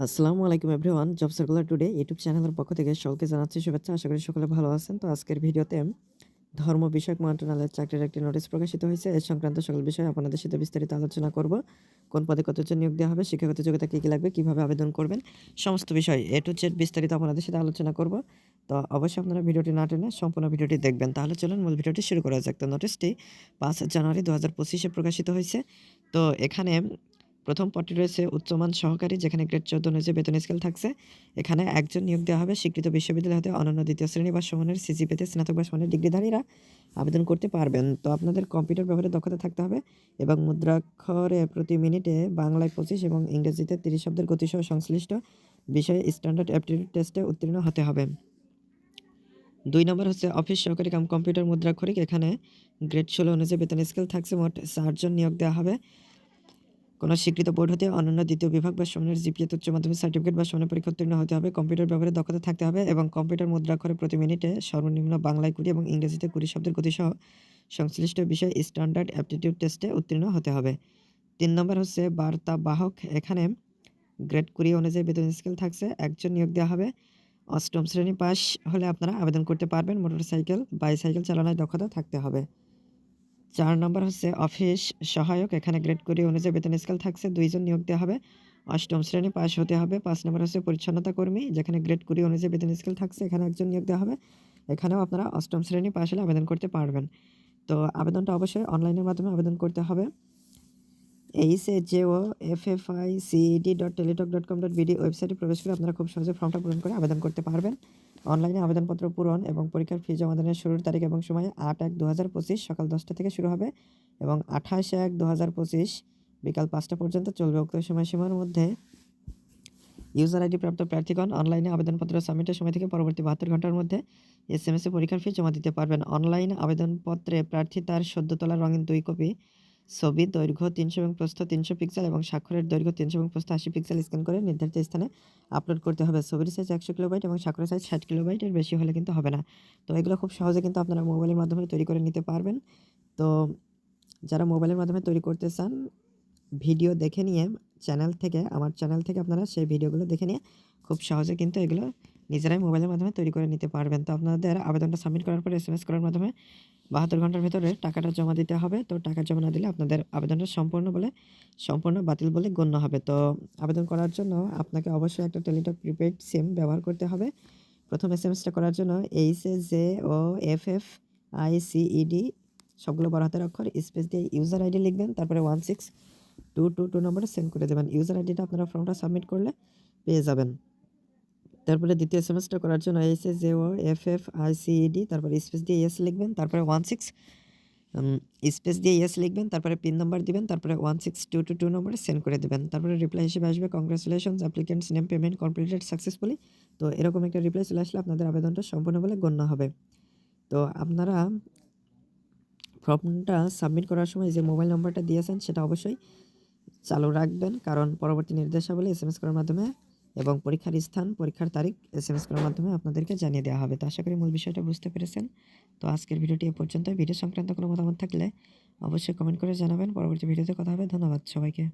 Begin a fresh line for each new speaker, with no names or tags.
আসসালামু আলাইকুম everyone, job circular today YouTube চ্যানেলের পক্ষ থেকে সকলকে জানাচ্ছি শুভেচ্ছা। আশা করি সকলে ভালো আছেন। তো আজকের ভিডিওতে ধর্ম বিষয়ক মন্ত্রণালয়ের চাকরির একটি নোটিশ প্রকাশিত হয়েছে। এর সংক্রান্ত সকল বিষয়ে আপনাদের সাথে বিস্তারিত আলোচনা করব। কোন পদে কতজন নিয়োগ দেওয়া হবে, শিক্ষাগত যোগ্যতা কী কী লাগবে, কীভাবে আবেদন করবেন, সমস্ত বিষয় এ টু জেড বিস্তারিত আপনাদের সাথে আলোচনা করব। তো অবশ্যই আপনারা ভিডিওটি না টেনে সম্পূর্ণ ভিডিওটি দেখবেন। তাহলে চলুন মূল ভিডিওটি শুরু করা যাক। তো নোটিশটি পাঁচ জানুয়ারি দু হাজার পঁচিশে প্রকাশিত হয়েছে। তো এখানে প্রথম পদটি রয়েছে উচ্চমান সহকারী, যেখানে গ্রেড চোদ্দ অনুযায়ী বেতন স্কেল থাকছে। এখানে একজন নিয়োগ দেওয়া হবে, স্বীকৃত বিশ্ববিদ্যালয় হতে অনন্য দ্বিতীয় শ্রেণি বা সমানের সিজিপিতে স্নাতক বা সমানের ডিগ্রিধারীরা আবেদন করতে পারবেন। তো আপনাদের কম্পিউটার ব্যবহারে দক্ষতা থাকতে হবে এবং মুদ্রাক্ষরে প্রতি মিনিটে বাংলায় পঁচিশ এবং ইংরেজিতে তিরিশ শব্দের গতিসহ সংশ্লিষ্ট বিষয়ে স্ট্যান্ডার্ড অ্যাপটিটিউড টেস্টে উত্তীর্ণ হতে হবে। দুই নম্বর হচ্ছে অফিস সহকারী কাম কম্পিউটার মুদ্রাক্ষরিক, এখানে গ্রেড ষোলো অনুযায়ী বেতন স্কেল থাকছে মোট চারজন নিয়োগ দেওয়া হবে। কোনো স্বীকৃত বোর্ড হতে অন্যান্য দ্বিতীয় বিভাগ বা সমানের জিপিএ উচ্চ মাধ্যমিক সার্টিফিকেট বা সমানের পরীক্ষা উত্তীর্ণ হতে হবে। কম্পিউটার ব্যবহারে দক্ষতা থাকতে হবে এবং কম্পিউটার মুদ্রাক্ষরে প্রতি মিনিটে সর্বনিম্ন বাংলায় কুড়ি এবং ইংরেজিতে কুড়ি শব্দের গতিসহ সংশ্লিষ্ট বিষয়ে স্ট্যান্ডার্ড অ্যাপটিটিউড টেস্টে উত্তীর্ণ হতে হবে। তিন নম্বর হচ্ছে বার্তা বাহক এখানে গ্রেড কুড়ি অনুযায়ী বেতন স্কেল থাকছে, একজন নিয়োগ দেওয়া হবে। অষ্টম শ্রেণি পাস হলে আপনারা আবেদন করতে পারবেন। মোটরসাইকেল, বাইসাইকেল চালানোর দক্ষতা থাকতে হবে। চার নম্বর হচ্ছে অফিস সহায়ক, এখানে গ্রেড কুড়ি অনুযায়ী বেতন স্কেল থাকছে, দুইজন নিয়োগ দেওয়া হবে। অষ্টম শ্রেণি পাশ হতে হবে। পাঁচ নম্বর হচ্ছে পরিচ্ছন্নতা কর্মী, যেখানে গ্রেড কুড়ি অনুযায়ী বেতন স্কেল থাকছে, এখানে একজন নিয়োগ দেওয়া হবে। এখানেও আপনারা অষ্টম শ্রেণি পাশ হলে আবেদন করতে পারবেন। তো আবেদনটা অবশ্যই অনলাইনের মাধ্যমে আবেদন করতে হবে। H A J O F F I C E D dot Teletalk dot com dot BD ওয়েবসাইটে প্রবেশ করে আপনারা খুব সহজে ফর্মটা পূরণ করে আবেদন করতে পারবেন। অনলাইনে আবেদনপত্র পূরণ এবং পরীক্ষার ফি জমাদানের শুরুর তারিখ এবং সময় আট এক দু হাজার পঁচিশ সকাল দশটা থেকে শুরু হবে এবং আঠাশ এক দু হাজার পঁচিশ বিকাল পাঁচটা পর্যন্ত চলবে। উক্ত সময়সীমার মধ্যে ইউজার আইডি প্রাপ্ত প্রার্থীগণ অনলাইনে আবেদনপত্র সাবমিটের সময় থেকে পরবর্তী বাহাত্তর ঘণ্টার মধ্যে এস এম এসে পরীক্ষার ফি জমা দিতে পারবেন। অনলাইন আবেদনপত্রে প্রার্থী তার সদ্য রঙিন দুই কপি ছবি, দৈর্ঘ্য তিনশো এবং প্রস্থ তিনশো পিক্সেল এবং স্বাক্ষরের দৈর্ঘ্য তিনশো এবং প্রস্থ আশি পিক্সেল স্ক্যান করে নির্ধারিত স্থানে আপলোড করতে হবে। ছবির সাইজ একশো কিলোবাইট এবং স্বাক্ষরের সাইজ ষাট কিলোবাইটের বেশি হলে কিন্তু হবে না। তো এগুলো খুব সহজে কিন্তু আপনারা মোবাইলের মাধ্যমে তৈরি করে নিতে পারবেন। তো যারা মোবাইলের মাধ্যমে তৈরি করতে চান ভিডিও দেখে নিয়ে চ্যানেল থেকে, আমার চ্যানেল থেকে আপনারা সেই ভিডিওগুলো দেখে নিয়ে খুব সহজে কিন্তু এগুলো নিজেরাই মোবাইলের মাধ্যমে তৈরি করে নিতে পারবেন। তো আপনাদের আবেদনটা সাবমিট করার পর এস এম এস করার মাধ্যমে বাহাত্তর ঘণ্টার ভেতরে টাকাটা জমা দিতে হবে। তো টাকা জমা না দিলে আপনাদের আবেদনটা সম্পূর্ণ বলে, সম্পূর্ণ বাতিল বলে গণ্য হবে। তো আবেদন করার জন্য আপনাকে অবশ্যই একটা টেলিটক প্রিপেড সিম ব্যবহার করতে হবে। প্রথম এস এম এসটা করার জন্য H A J O F F I C E D সবগুলো বড় হাতের অক্ষর স্পেস দিয়ে ইউজার আইডি লিখবেন, তারপরে one six two two two নম্বরে সেন্ড করে দেবেন। ইউজার আইডিটা আপনারা ফর্মটা সাবমিট করলে পেয়ে যাবেন। তারপরে দ্বিতীয় সেমেস্টার করার জন্য S S O F F I C E D তারপরে স্পেস দিয়ে এস লিখবেন, তারপরে ওয়ান সিক্স স্পেস দিয়ে এস লিখবেন, তারপরে পিন নাম্বার দিবেন, তারপরে one six two two two নম্বরে সেন্ড করে দেবেন। তারপরে রিপ্লাই হিসেবে আসবে congratulations applicants name payment completed successfully তো এরকম একটা রিপ্লাই চলে আসলে আপনাদের আবেদনটা সম্পূর্ণ বলে গণ্য হবে। তো আপনারা ফর্মটা সাবমিট করার সময় যে মোবাইল নম্বরটা দিয়েছেন সেটা অবশ্যই চালু রাখবেন। কারণ পরবর্তী নির্দেশাবলী এস এম এস করার মাধ্যমে এবং পরীক্ষার স্থান, পরীক্ষার তারিখ এস এম এস করার মাধ্যমে আপনাদেরকে জানিয়ে দেওয়া হবে। তো আশা করি মূল বিষয়টা বুঝতে পেরেছেন। তো আজকের ভিডিওটি এ পর্যন্ত ভিডিও সংক্রান্ত কোনো মতামত থাকলে অবশ্যই কমেন্ট করে জানাবেন। পরবর্তী ভিডিওতে কথা হবে। ধন্যবাদ সবাইকে।